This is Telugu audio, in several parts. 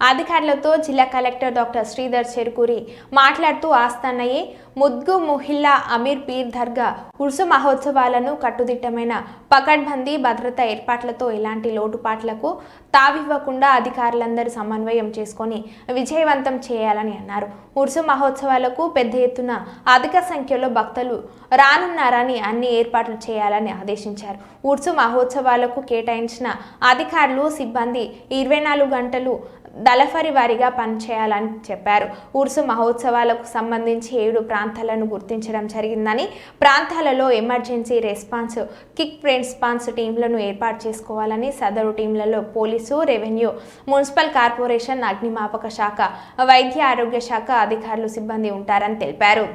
అధికారులతో జిల్లా కలెక్టర్ డాక్టర్ శ్రీధర్ చెరుకూరి మాట్లాడుతూ ఆస్థానయ్యే ముద్గు ముహిల్లా అమీర్ పీర్ దర్గా ఉర్సు మహోత్సవాలను కట్టుదిట్టమైన పకడ్బందీ భద్రతా ఏర్పాట్లతో ఎలాంటి లోటుపాట్లకు తావివ్వకుండా అధికారులందరూ సమన్వయం చేసుకొని విజయవంతం చేయాలని అన్నారు. ఉర్సు మహోత్సవాలకు పెద్ద ఎత్తున అధిక సంఖ్యలో భక్తులు రానున్నారని అన్ని ఏర్పాట్లు చేయాలని ఆదేశించారు. ఉర్సు మహోత్సవాలకు కేటాయించిన అధికారులు సిబ్బంది ఇరవై నాలుగు గంటలు దళఫరి వారీగా పనిచేయాలని చెప్పారు ఉర్సు మహోత్సవాలకు సంబంధించి ఏడు ప్రాంతాలను గుర్తించడం జరిగిందని ప్రాంతాలలో ఎమర్జెన్సీ రెస్పాన్స్ కిక్ రెస్పాన్స్ టీంలను ఏర్పాటు చేసుకోవాలని సదరు టీంలలో పోలీసు రెవెన్యూ మున్సిపల్ కార్పొరేషన్ అగ్నిమాపక శాఖ వైద్య ఆరోగ్య శాఖ అధికారులు సిబ్బంది ఉంటారని తెలిపారు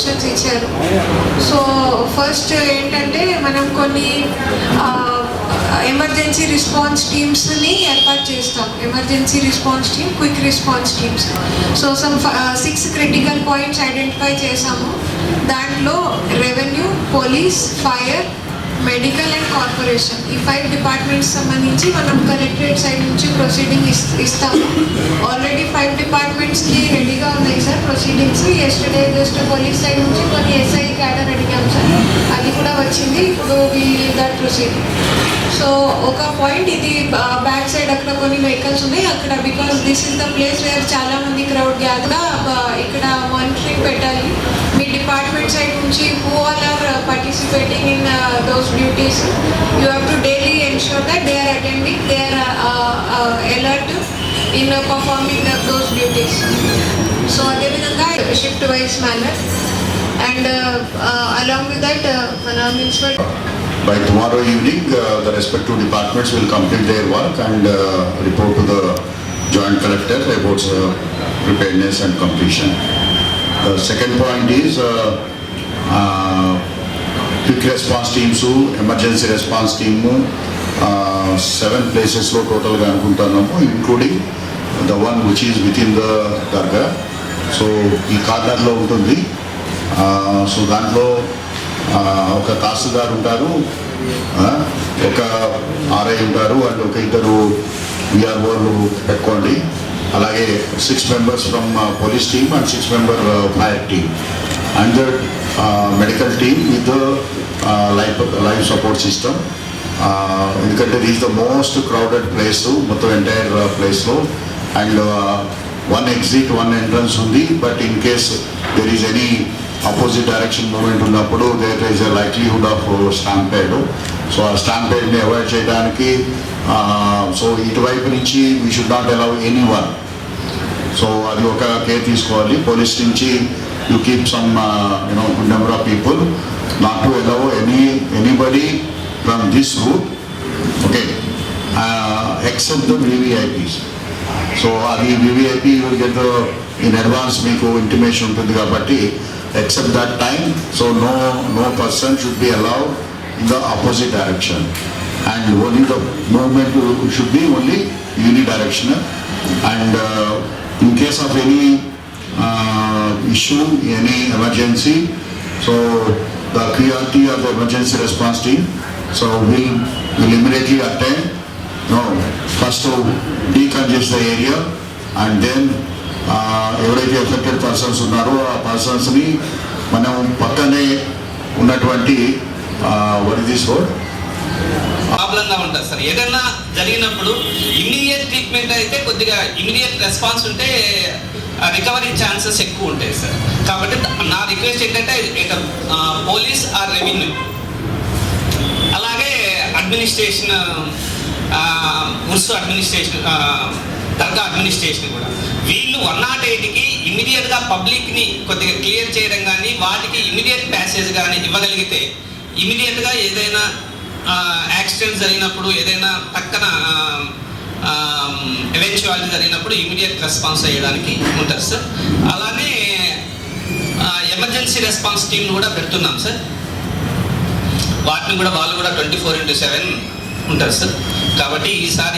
ఆప్షన్స్ ఇచ్చారు. సో ఫస్ట్ ఏంటంటే మనం కొన్ని ఎమర్జెన్సీ రెస్పాన్స్ టీమ్స్ని ఏర్పాటు చేస్తాం. Emergency response team quick response teams so some six critical points identify చేసాము. దాంట్లో revenue police fire medical and corporation. ఈ ఫైవ్ డిపార్ట్మెంట్స్ సంబంధించి మనం కలెక్టరేట్ సైడ్ నుంచి ప్రొసీడింగ్ ఇస్తాము. ఆల్రెడీ ఫైవ్ డిపార్ట్మెంట్స్కి రెడీగా ఉన్నాయి sir proceedings. Yesterday just police side నుంచి కొన్ని ఎస్ఐ క్యాడర్ అడిగాం సార్. అది కూడా వచ్చింది. ఇప్పుడు వీ దట్ ప్రొసీడింగ్ సో ఒక పాయింట్ ఇది బ్యాక్ సైడ్ అక్కడ కొన్ని వెహికల్స్ ఉన్నాయి. అక్కడ because this is the place where చాలా మంది క్రౌడ్ గ్యాదర్ ఇక్కడ మానిటరింగ్ పెట్టాలి. మీ డిపార్ట్మెంట్ సైడ్ నుంచి who all are participating in though those duties you have to daily ensure that they are attending they are uh, uh, alert in uh, performing the, those duties so అదేవిధంగా shift wise manner and along with that మన municipal By tomorrow evening, uh, the respective departments will complete their work and uh, report to the joint collector about uh, preparedness and completion. The second point is uh, uh, quick response teams emergency response team seven ప్లేసెస్లో టోటల్గా అనుకుంటున్నాము including the one which is with in the dargah so ఈ కార్నర్లో ఉంటుంది. సో దాంట్లో ఒక తహసీల్దార్ ఉంటారు ఒక ఆర్ఐ ఉంటారు అండ్ ఒక ఇద్దరు విఆర్ఓలు పెట్టుకోండి. అలాగే six members from police team and six member fire team and medical team with life life support system ఎందుకంటే these the most crowded place మొత్తం ఎంటైర్ ప్లేస్లో and one exit one entrance ఉంది. But in case there is any opposite direction movement ఉన్నప్పుడు there is a likelihood of stampede so ఆ స్టాంపేడ్ని అవాయిడ్ చేయడానికి సో ఇటువైపు నుంచి we should not allow any one so అది ఒక కేర్ తీసుకోవాలి. పోలీస్ నుంచి you keep some you know good number of people not to allow any anybody from this route okay except the VVIPs so అది వివిఐపి గెట్ ఇన్ అడ్వాన్స్ మీకు ఇంటిమేషన్ ఉంటుంది కాబట్టి except that time. So no, no person should be allowed in the opposite direction. And only the movement should be only unidirectional. And uh, in case of any uh, issue, any emergency, so the QRT of the emergency response team, so we will immediately attend. No, first to decongest the area and then ఎవరైతే ఎఫెక్టెడ్ పర్సన్స్ ఉన్నారో ఆ పర్సన్స్ని మనం పక్కనే ఉన్నటువంటి వరి తీసుకో ప్రాబ్లంగా ఉంటుంది సార్. ఏదైనా జరిగినప్పుడు ఇమీడియట్ ట్రీట్మెంట్ అయితే కొద్దిగా ఇమీడియట్ రెస్పాన్స్ ఉంటే రికవరీ ఛాన్సెస్ ఎక్కువ ఉంటాయి సార్. కాబట్టి నా రిక్వెస్ట్ ఏంటంటే ఇక పోలీస్ ఆర్ రెవెన్యూ అలాగే అడ్మినిస్ట్రేషన్ మున్సిపల్ అడ్మినిస్ట్రేషన్ దగ్గ అడ్మినిస్ట్రేషన్ కూడా. వీళ్ళు వన్ నాట్ ఎయిట్కి ఇమీడియట్గా పబ్లిక్ని కొద్దిగా క్లియర్ చేయడం కానీ వాటికి ఇమీడియట్ ప్యాసేజ్ కానీ ఇవ్వగలిగితే ఇమీడియట్గా ఏదైనా యాక్సిడెంట్ జరిగినప్పుడు ఏదైనా పక్కన ఎవెన్చువాలిటీ జరిగినప్పుడు ఇమీడియట్ రెస్పాన్స్ అయ్యడానికి ఉంటుంది సార్ అలానే ఎమర్జెన్సీ రెస్పాన్స్ టీమ్ కూడా పెడుతున్నాం సార్ వాటిని కూడా వాళ్ళు కూడా ట్వంటీ ఫోర్ ఇంటూ సెవెన్ ఉంటారు సార్ కాబట్టి ఈసారి